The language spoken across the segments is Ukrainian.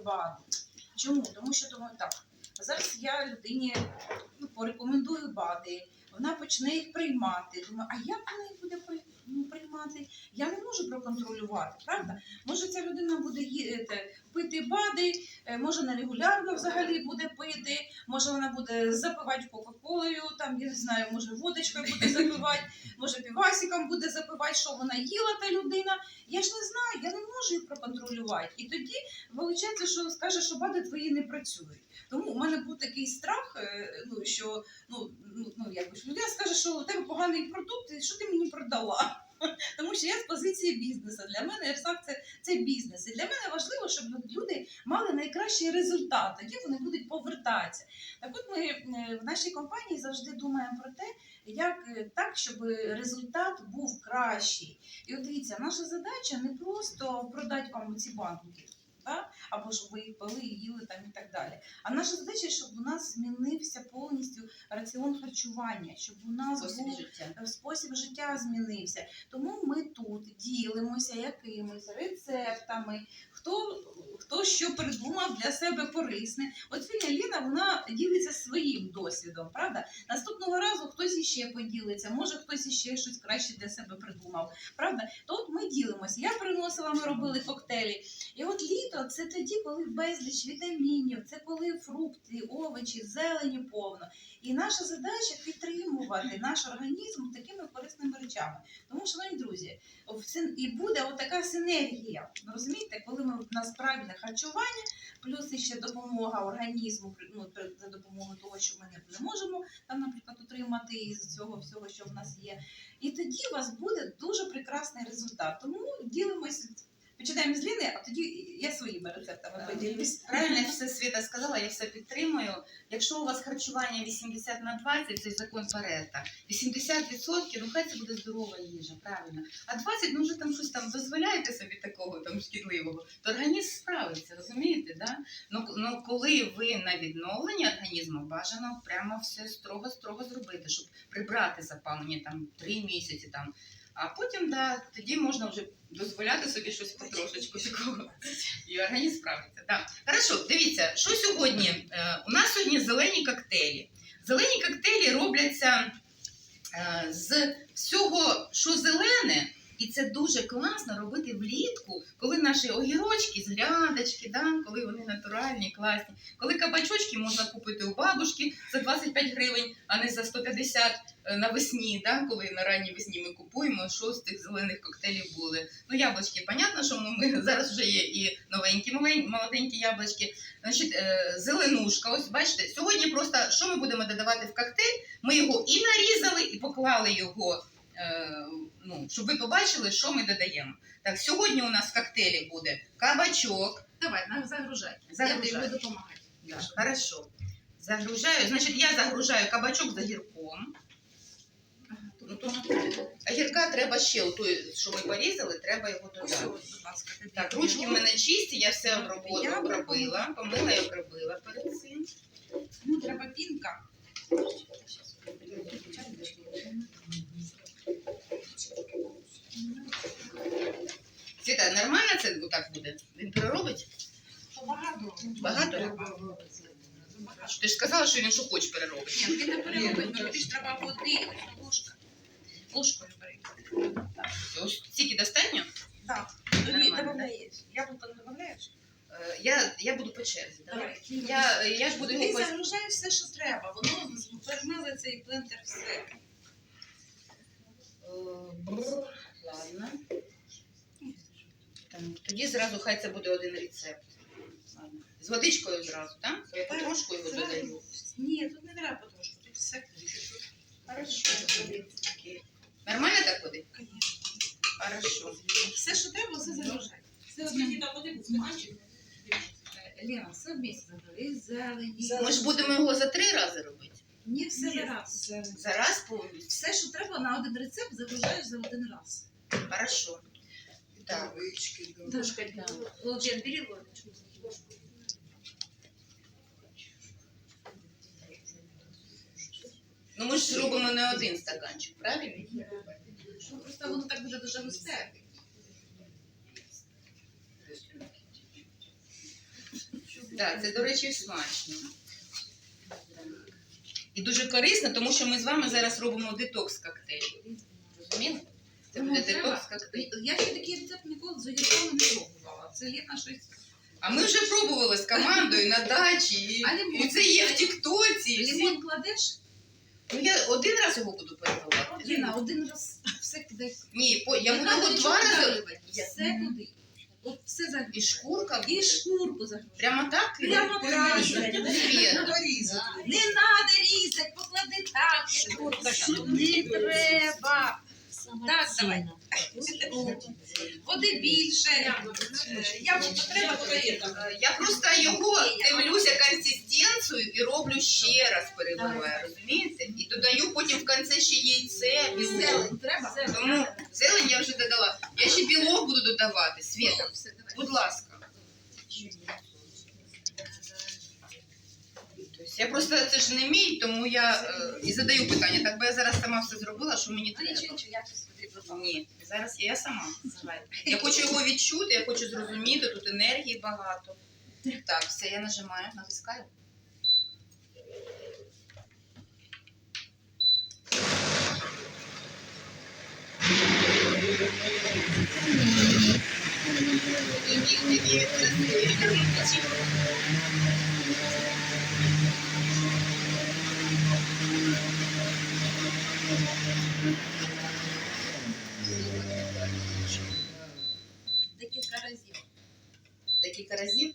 БАДи. Чому? Тому що думаю, так, зараз я людині ну, порекомендую БАДи, вона почне їх приймати. Думаю, а як вона їх буде ну, приймати? Я не можу проконтролювати, правда? Може, ця людина буде пити БАДи, е, може нерегулярно взагалі буде пити, може вона буде запивати Кока-Колою, там, я не знаю, може водочкою буде запивати, може півасиком буде запивати, що вона їла та людина. Я ж не знаю, я не можу їх проконтролювати. І тоді виходить, що скаже, що БАДи твої не працюють. Тому у мене був такий страх, е, ну що ну, ну, ну якби ж людина скаже, що у тебе поганий продукт, і що ти мені продала? Тому що я з позиції бізнесу. Для мене Ерсак це, це бізнес. І для мене важливо, щоб люди мали найкращий результат, тоді вони будуть повертатися. Так от ми е, в нашій компанії завжди думаємо про те, як е, так, щоб результат був кращий. І от дивіться, наша задача не просто продати вам ці банки. Та, Або щоб ви їх пили, їли там і так далі. А наша задача, щоб у нас змінився повністю раціон харчування, щоб у нас Спосіб був життя. спосіб життя змінився. Тому ми тут ділимося якимись рецептами, хто, хто що придумав для себе корисне. От Філя Ліна вона ділиться своїм досвідом, правда? Наступного разу хтось іще поділиться, може хтось іще щось краще для себе придумав. Правда? То от ми ділимося. Я приносила, ми робили коктейлі. І от літо це тоді, коли безліч вітамінів, це коли фрукти, овочі, зелені повно. І наша задача підтримувати наш організм такими корисними речами. Тому, шановні друзі, і буде отака синергія. Розумієте, коли ми в нас правильне харчування, плюс ще допомога організму ну, за допомогою того, що ми не, можемо там, наприклад, отримати із цього всього, що в нас є. І тоді у вас буде дуже прекрасний результат. Тому ділимося. Починаємо з Ліни, а тоді я своїми рецептами поділюсь. Правильно все Світа сказала, я все підтримую. Якщо у вас харчування 80 на 20, це закон Парета. 80% ну хай це буде здорова їжа, правильно. А 20, ну вже там щось там дозволяєте собі такого там шкідливого, то організм справиться, розумієте? Да? Ну, ну коли ви на відновленні організму, бажано прямо все строго-строго зробити, щоб прибрати запалення там 3 місяці там. А потім, да, тоді можна вже дозволяти собі щось потрошечку такого. І організм справиться. Да. Хорошо, дивіться, що сьогодні? Е, у нас сьогодні зелені коктейлі. Зелені коктейлі робляться е, з всього, що зелене, і це дуже класно робити влітку, коли наші огірочки з грядочки, да, коли вони натуральні, класні. Коли кабачочки можна купити у бабушки за 25 гривень, а не за 150 навесні, да, коли на ранній весні ми купуємо, що з тих зелених коктейлів були. Ну, яблучки, понятно, що ми, зараз вже є і новенькі, молоденькі яблучки. Значить, е, зеленушка, ось бачите, сьогодні просто що ми будемо додавати в коктейль? Ми його і нарізали, і поклали його, е, ну, щоб ви побачили, що ми додаємо. Так, сьогодні у нас в коктейлі буде кабачок. Давай, на- загружай. Загружай. Я тобі буду допомагати. Да, хорошо. Загружаю. Значить, я загружаю кабачок з огірком. Ага, тут Ну, тут огірка треба ще, той, що ми порізали, треба його Ось, додати. ось, будь ласка, тобі. Так, ручки в мене чисті, я все обробила, Я обробила, помила і обробила перед цим. Ну, треба пінка. Світа, нормально це отак буде? Він переробить? Багато. Багато? Ти ж сказала, що він що хоче переробить? Ні, він не переробить, бо тобі ж треба води, ложка. Ложкою. Ось стільки достатньо? Так. Тобі додаєш. Яблуко не додаєш? Я, я буду по черзі. да? Давай. Я, я ж буду Ти загружаєш все, що треба. Воно перемили цей блендер все. Ладно. Там, тоді зразу хай це буде один рецепт. Ладно. З водичкою зразу, так? Я потрошку його Зразу. додаю. Ні, тут не треба потрошку, тут все. Хорошо. Окей. Нормально так буде? Конечно. Хорошо. Все, що треба, все загружай. Все. Е, вместе загружай. І зелені. Ми ж будемо його за три рази робити. Ні, все зараз. Зараз повністю. Все, що треба на один рецепт, загружаєш за один раз. Хорошо. Так. Ложка, да. Лен, бери ложечку. Ну ми ж робимо не один стаканчик, правильно? Ну, просто воно так буде дуже густе. Да, це, до речі, смачно. І дуже корисно, тому що ми з вами зараз робимо детокс коктейль. Розумієте? Це буде детокс коктейль. Я ще такий рецепт ніколи з огірками не пробувала. Це Лена щось. А ми вже пробували з командою на дачі. І, А лимон? і це є в Тіктоці. і всі- Лимон кладеш? Ну, я один раз його буду перебувати. Ліна, один раз все кидай. Ні, по, я Не буду треба його нічого два рази. Я- Все туди. От все І шкурка І шкурку за Прямо так? Прямо так. Не треба різати, поклади так. Шкурка не треба. Так, давай. Води більше. Як потреба, Я просто його дивлюся консистенцію і роблю ще раз перебиваю, розумієте? І додаю потім в кінці ще яйце, білок. Зелень треба? Тому зелень я вже додала. Я ще білок буду додавати, Света. Будь ласка. Я просто це ж не вмію, тому я е, і задаю питання. Так би я зараз сама все зробила, що мені треба. Ні, зараз я сама. Давайте. Я хочу його відчути, я хочу зрозуміти, тут енергії багато. Так, все, я нажимаю, натискаю. Декілька разів. Декілька разів.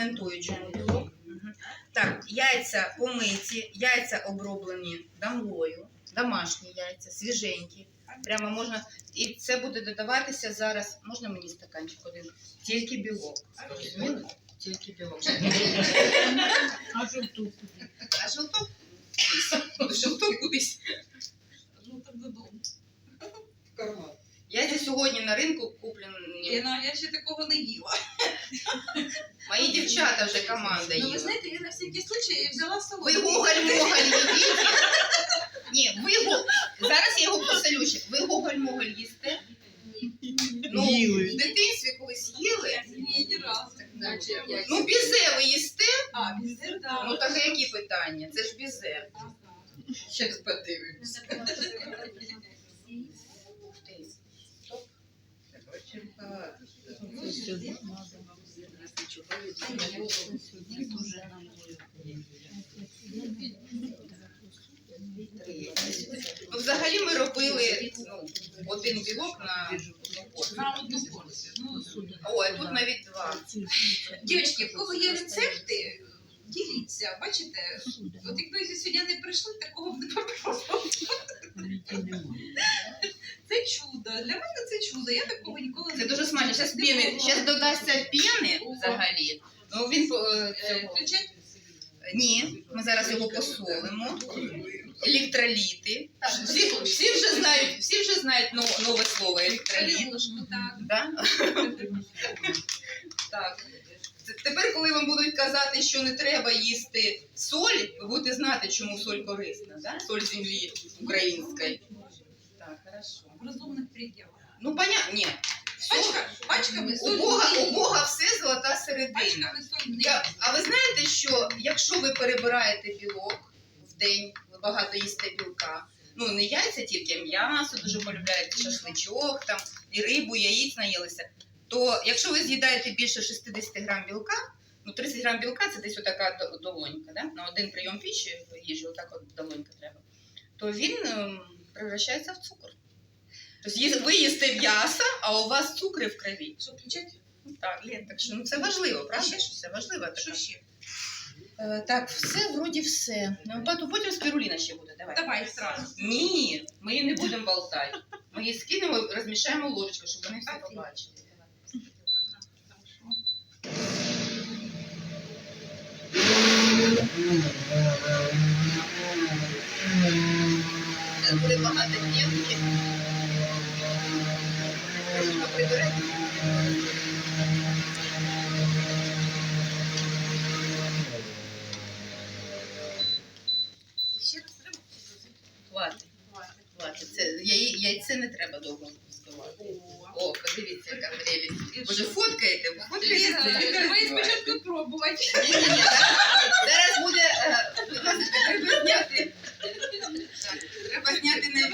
Потім прокоментую, чому білок. Так, яйця помиті, яйця оброблені дамлою, домашні яйця, свіженькі. Прямо можна. І це буде додаватися зараз. Можна мені стаканчик один? Тільки білок. Тільки білок. А жовту А жовток? кудись. Жовток кудись. Жовту додому. Яйця сьогодні на ринку куплені. Ліна, я ще такого не їла. Мої дівчата вже команда Ну, ви їла. знаєте, я на всякий случай взяла з Ви собою. гоголь-моголь їдите? Ні, ви го... зараз я його посолю ще. Ви гоголь-моголь їсте? Ну, в дитинстві колись їли. Ні, ні разу. Ну, бізе ви їсте? А, бізе, да. Ну так а які питання? Це ж бізе. Щас подивимось. Ух ти. Стоп. Три. Ну, взагалі ми робили ну, один білок на одну порцію. Ой, а тут навіть два. Дівчатки, в кого є рецепти, діліться. Бачите, от якби сьогодні не прийшли, такого б не попробували. Це чудо. Для мене це чудо. Я такого ніколи Це не дуже смачно. Зараз піни, зараз додасться піни взагалі. Ну він е, Е, цього. Включать Ні, ми зараз його посолимо. Електроліти. Всі, всі вже знають, всі вже знають но- нове слово електроліт. так. Да? Так. Т- Тепер, коли вам будуть казати, що не треба їсти соль, ви будете знати, чому соль корисна, да? соль землі української. Так, хорошо. В розумних пределах. Ну, понятно, ні. Все, Пачка, пачками у. Бога, у Бога все золота середина. Я, а ви знаєте, що якщо ви перебираєте білок в день, ви багато їсте білка, ну не яйця тільки, а м'ясо дуже полюбляєте, шашличок, там, і рибу, яїць наїлися, то якщо ви з'їдаєте більше 60 грам білка, ну 30 грам білка це десь отака до- долонька, да? на один прийом піші їжі, отак от долонька треба, то він ем, превращається в цукор. Тобто їс- ви їсте м'ясо, а у вас цукри в крові. Що включати? Ну, Так, Лен, так що ну, це важливо, правда? Ще Це важливо. Що ще? Е, так, все, вроді все. Ну, потім, потім спіруліна ще буде, давай. Давай зразу. Ні, ми її не будемо болтати. Ми її скинемо, розмішаємо ложечку, щоб вони Окей. побачили. Це буде багато дівки. Треба прибирати. Ще раз треба Хватить, хватить. Це, яйце не треба довго збивати. О, подивіться, яка прелість. Ви ж фоткаєте, ви фоткаєте. Ліна, це? давай спочатку пробувати. Ні-ні-ні, зараз, зараз буде, е, будь ласка, треба зняти. Так, Треба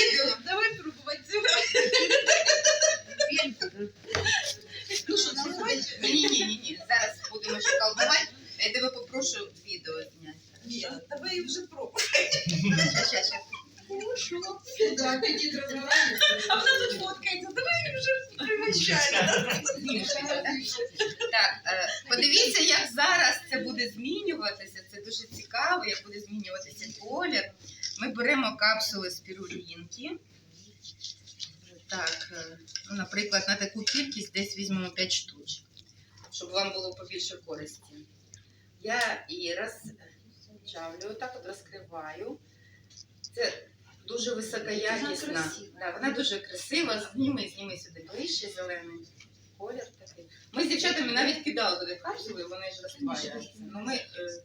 зняти на відео. Давай пробувати це. Ну що, наливай? Ні-ні-ні, зараз будемо ще колдувати. Я тебе попрошу відео зняти. Ні, давай вже пробуй. Щас, щас, щас. Да, тоді розмовляємо. А вона тут фоткається. Давай вже приміщаємо. Ні, ще не, так? Так, е, подивіться, як зараз це буде змінюватися. Це дуже цікаво, як буде змінюватися колір. Ми беремо капсули спірулінки. Так, е, ну, наприклад, на таку кількість десь візьмемо 5 штучок, щоб вам було побільше користі. Я її розчавлю, так от розкриваю. Це дуже високоякісна. Вона. Да, вона дуже красива. Зніми, зніми сюди ближче зелений колір такий. Ми з дівчатами навіть кидали туди капсули, вони ж розпаюються. Ну ми. Е,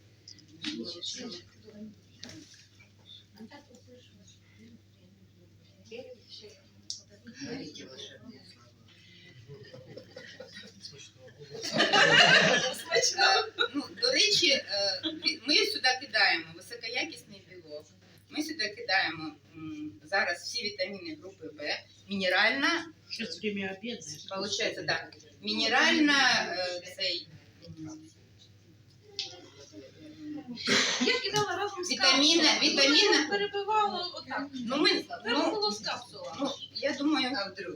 Ну, до речі, е, ми сюди кидаємо високоякісний білок. Ми сюди кидаємо зараз всі вітаміни групи Б, мінеральна, Сейчас время обеда. получається, так, мінеральна е, цей. Я кидала разом з вітаміни. Ну, Перебивала отак. Ну, ми, ну, було з капсулами. ну, я думаю, А вдруг?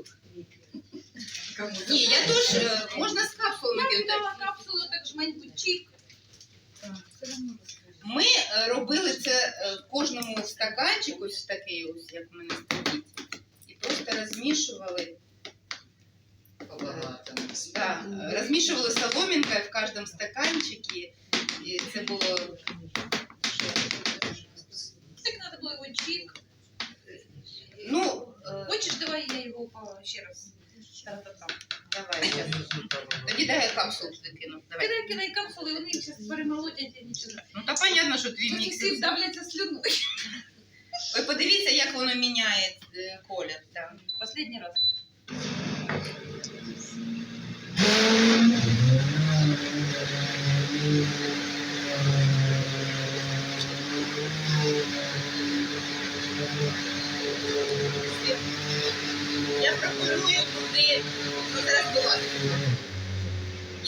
Ні, я теж е, можна з капсулами Я кидати. кидала капсулу, так жменьку чик. Ми е, робили це е, в кожному стаканчику, ось такий, ось як в мене стоїть, і просто розмішували. Да, е, розмішували соломинкою в кожному стаканчику, і це було. Так треба було його чик. Ну, е, Хочеш, давай я його ще раз. Та-та-та. давай. я- Тоді дай капсул туди. Давай. Кидай, кидай капсули, вони їх зараз перемолотять і нічого. Ну та понятно, що твій Тут всі міксер. вдавляться слюною. Ви подивіться, як воно міняє е, колір. Да. Последній раз.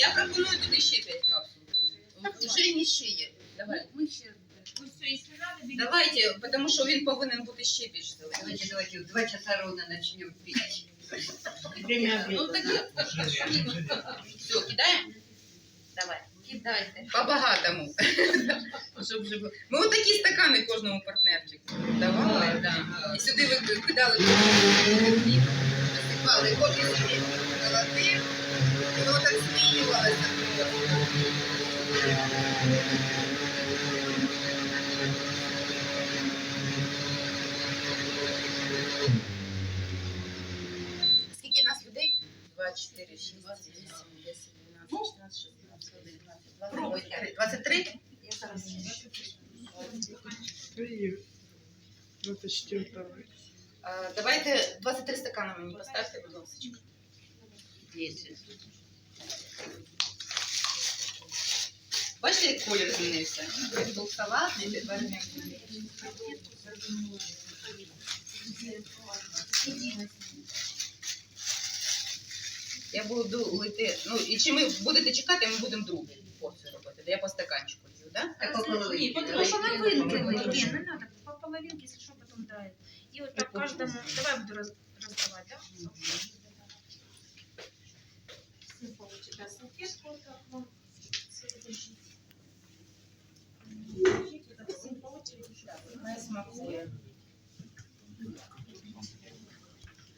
Я пропоную туди ще 5 капсул. Уже не ще є. Давай. Ми ще... Ну бігай. Давайте, тому що він повинен бути ще більш зелений. Давайте, давайте, в два часа ровно начнем пить. Время Ну обеда. так Все, кидаємо? Давай. кидайте. По-багатому. Щоб вже було. Ми отакі стакани кожному партнерчику давали. Да. І сюди ви кидали насипали кожен собі і воно так змінювалося просто. Скільки нас людей? 2, 4, 6, 8, 10, 12, 14, 16, 19, 20, 23. 23? Я зараз. Три. Это четвертого. А, Давайте 23 стакана мені поставте, будь ласка. 10. Бачите, як колір змінився? Він був салатний, тепер він. Я буду лити. Ну, і чи ми будете чекати, ми будемо другу порцію робити. Я по стаканчику даю, так? Так по половине. Ні, потому что на вынке. Не, надо. По половинке, если что, потом драет. И вот так каждому... Давай буду раз, роздавати, так? Всім получите салфетку, вот так вот. Все, держіть. Всім по очереді. Не смакує.